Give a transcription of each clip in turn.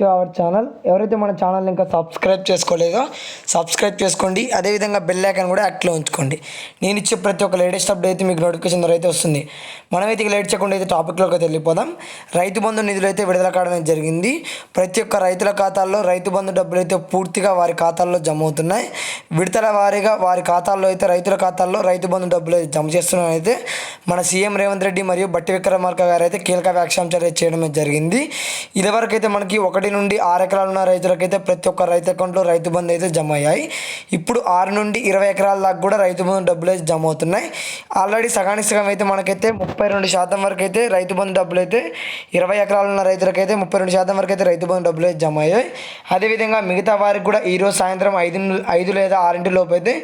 To our channel ఎవరైతే మన channel ఇంకా సబ్స్క్రైబ్ చేసుకోలేదో సబ్స్క్రైబ్ చేసుకోండి. అదేవిధంగా బెల్ ఐకాన్ కూడా యాక్టివ్లో ఉంచుకోండి. నేను ఇచ్చే ప్రతి ఒక్క లేటెస్ట్ అప్డేట్ అయితే మీకు నోటిఫికేషన్ ద్వారా అయితే వస్తుంది. మనమైతే ఇక లేట్ చేయకుండా అయితే టాపిక్లోకి అయితే వెళ్ళిపోదాం. రైతు బంధు నిధులు అయితే విడుదల కావడం జరిగింది. ప్రతి ఒక్క రైతుల ఖాతాల్లో రైతు బంధు డబ్బులు అయితే పూర్తిగా వారి ఖాతాల్లో జమ అవుతున్నాయి. విడతల వారీగా వారి ఖాతాల్లో అయితే రైతుల ఖాతాల్లో రైతు బంధు డబ్బులు అయితే జమ చేస్తున్నారని అయితే మన సీఎం రేవంత్ రెడ్డి మరియు బట్టి విక్రమార్క గారు అయితే కీలక వ్యాఖ్యాంశాలు చేయడం జరిగింది. ఇదివరకు అయితే మనకి ఒకటి నుండి ఆరు ఎకరాలు ఉన్న రైతులకైతే ప్రతి ఒక్క రైతు అకౌంట్లో రైతు బంధు అయితే జమ అయ్యాయి. ఇప్పుడు ఆరు నుండి ఇరవై ఎకరాల దాకా కూడా రైతు బంధు డబ్బులు అయితే జమ అవుతున్నాయి. ఆల్రెడీ సగానికి సగం అయితే మనకైతే ముప్పై రెండు శాతం వరకు అయితే రైతు బంధు డబ్బులు అయితే ఇరవై ఎకరాలు ఉన్న రైతులకైతే ముప్పై రెండు శాతం వరకు అయితే రైతు బంధు డబ్బులు అయితే జమ అయ్యాయి. అదేవిధంగా మిగతా వారికి కూడా ఈరోజు సాయంత్రం ఐదు ఐదు లేదా ఆరింటి లోపు అయితే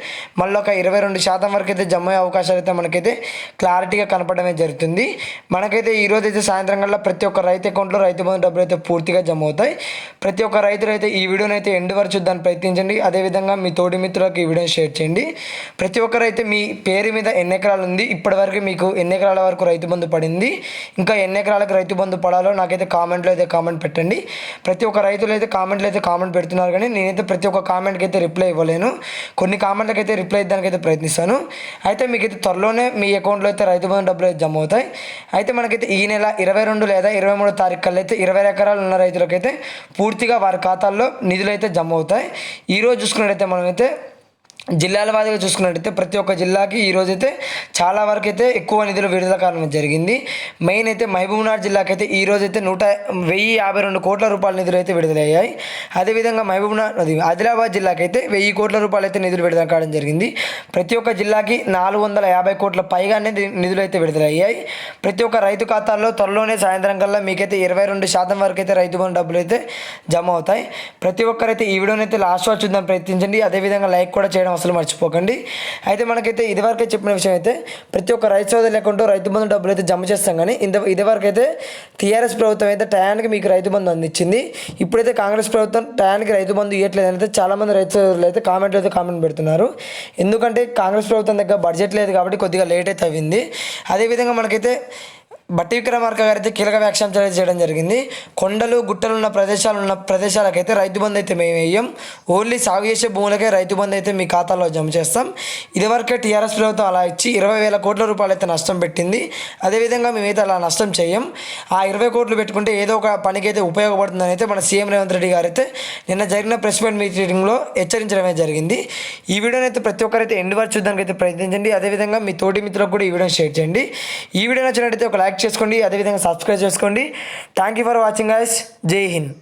మళ్ళీ ఒక ఇరవై రెండు శాతం వరకు అయితే జమ అయ్యే అవకాశాలు అయితే మనకైతే క్లారిటీగా కనపడమే జరుగుతుంది. మనకైతే ఈరోజు అయితే సాయంత్రం కల్లా ప్రతి ఒక్క రైతు అకౌంట్లో రైతు బంధు డబ్బులు అయితే పూర్తిగా జమ అవుతాయి. ప్రతి ఒక్క రైతులు అయితే ఈ వీడియోని అయితే ఎండ్ వరకు చూద్దాన్ని ప్రయత్నించండి. అదేవిధంగా మీ తోటి మిత్రులకు ఈ వీడియోని షేర్ చేయండి. ప్రతి ఒక్కరు అయితే మీ పేరు మీద ఎన్ని ఎకరాలు ఉంది ఇప్పటివరకు మీకు ఎన్ని ఎకరాల వరకు రైతు బంధు పడింది ఇంకా ఎన్ని ఎకరాలకు రైతు బంధు పడాలో నాకైతే కామెంట్లో అయితే కామెంట్ పెట్టండి. ప్రతి ఒక్క రైతులు అయితే కామెంట్లు అయితే కామెంట్ పెడుతున్నారు కానీ నేనైతే ప్రతి ఒక్క కామెంట్కి అయితే రిప్లై ఇవ్వలేను. కొన్ని కామెంట్లకు అయితే రిప్లై ఇవ్వడానికి అయితే ప్రయత్నిస్తాను. అయితే మీకైతే త్వరలోనే మీ అకౌంట్లో అయితే రైతు బంధు డబ్బులు అయితే జమ అవుతాయి. అయితే మనకైతే ఈ నెల ఇరవై రెండు లేదా ఇరవై మూడో తారీఖు కల్లా అయితే ఇరవై ఎకరాలు ఉన్న రైతులకైతే పూర్తిగా వారి ఖాతాల్లో నిధులైతే జమ అవుతాయి. ఈరోజు చూసుకున్నట్టయితే మనమైతే జిల్లాల వారీగా చూసుకున్నట్టయితే ప్రతి ఒక్క జిల్లాకి ఈ చాలా వరకు అయితే ఎక్కువ నిధులు విడుదల కావడం జరిగింది. మెయిన్ అయితే మహబూబ్నగర్ జిల్లాకి అయితే ఈ రోజైతే నూట వెయ్యి యాభై రెండు కోట్ల రూపాయల నిధులు అయితే విడుదలయ్యాయి. అదేవిధంగా మహబూబ్నగర్ అది ఆదిలాబాద్ జిల్లాకి అయితే వెయ్యి కోట్ల రూపాయలు అయితే నిధులు విడుదల కావడం జరిగింది. ప్రతి ఒక్క జిల్లాకి నాలుగు వందల యాభై కోట్ల పైగానే నిధులు అయితే విడుదలయ్యాయి. ప్రతి ఒక్క రైతు ఖాతాల్లో త్వరలోనే సాయంత్రం కల్లా మీకైతే ఇరవై రెండు శాతం వరకు అయితే రైతు బంధు డబ్బులు అయితే జమ అవుతాయి. ప్రతి ఒక్కరైతే ఈ వీడియోని అయితే లాస్ట్ వరకు చూద్దాం ప్రయత్నించండి. అదేవిధంగా లైక్ కూడా చేయడం అసలు మర్చిపోకండి. అయితే మనకైతే ఇదివరకే చెప్పిన విషయం అయితే ప్రతి ఒక్క రైతు సోదరు లేకుంటూ రైతు బంధు డబ్బులు అయితే జమ చేస్తాం కానీ ఇంత ఇదివరకు అయితే టీఆర్ఎస్ ప్రభుత్వం అయితే టయానికి మీకు రైతు బంధు అందించింది. ఇప్పుడైతే కాంగ్రెస్ ప్రభుత్వం టయానికి రైతు బంధు ఇవ్వట్లేదు అయితే చాలామంది రైతు సోదరులు అయితే కామెంట్లు అయితే కామెంట్ పెడుతున్నారు. ఎందుకంటే కాంగ్రెస్ ప్రభుత్వం దగ్గర బడ్జెట్ లేదు కాబట్టి కొద్దిగా లేట్ అయితే అయింది. అదేవిధంగా మనకైతే బట్టి విక్రమార్క గారు అయితే కీలక వ్యాఖ్యానం చేయడం జరిగింది. కొండలు గుట్టలు ఉన్న ప్రదేశాలు ఉన్న ప్రదేశాలకైతే రైతు బంధు అయితే మేము వేయం ఓన్లీ సాగు చేసే భూములకే రైతు బంధు అయితే మీ ఖాతాలో జమ చేస్తాం. ఇదివరకే టీఆర్ఎస్ ప్రభుత్వం అలా ఇచ్చి ఇరవై వేల కోట్ల రూపాయలు అయితే నష్టం పెట్టింది. అదేవిధంగా మేమైతే అలా నష్టం చేయం. ఆ ఇరవై కోట్లు పెట్టుకుంటే ఏదో ఒక పనికి అయితే ఉపయోగపడుతుందని అయితే మన సీఎం రేవంత్ రెడ్డి గారు అయితే నిన్న జరిగిన ప్రెస్ మీట్ మీటింగ్లో హెచ్చరించడమే జరిగింది. ఈ వీడియోని అయితే ప్రతి ఒక్కరైతే ఎండ్ వరకు చూడడానికి అయితే ప్రయత్నించండి. అదేవిధంగా మీ తోటి మిత్రులకు కూడా ఈ వీడియోని షేర్ చేయండి. ఈ వీడియో నచ్చినట్టయితే ఒక లైక్ చేసుకోండి అదేవిధంగా సబ్స్క్రైబ్ చేసుకోండి. Thank you for watching guys జై హింద్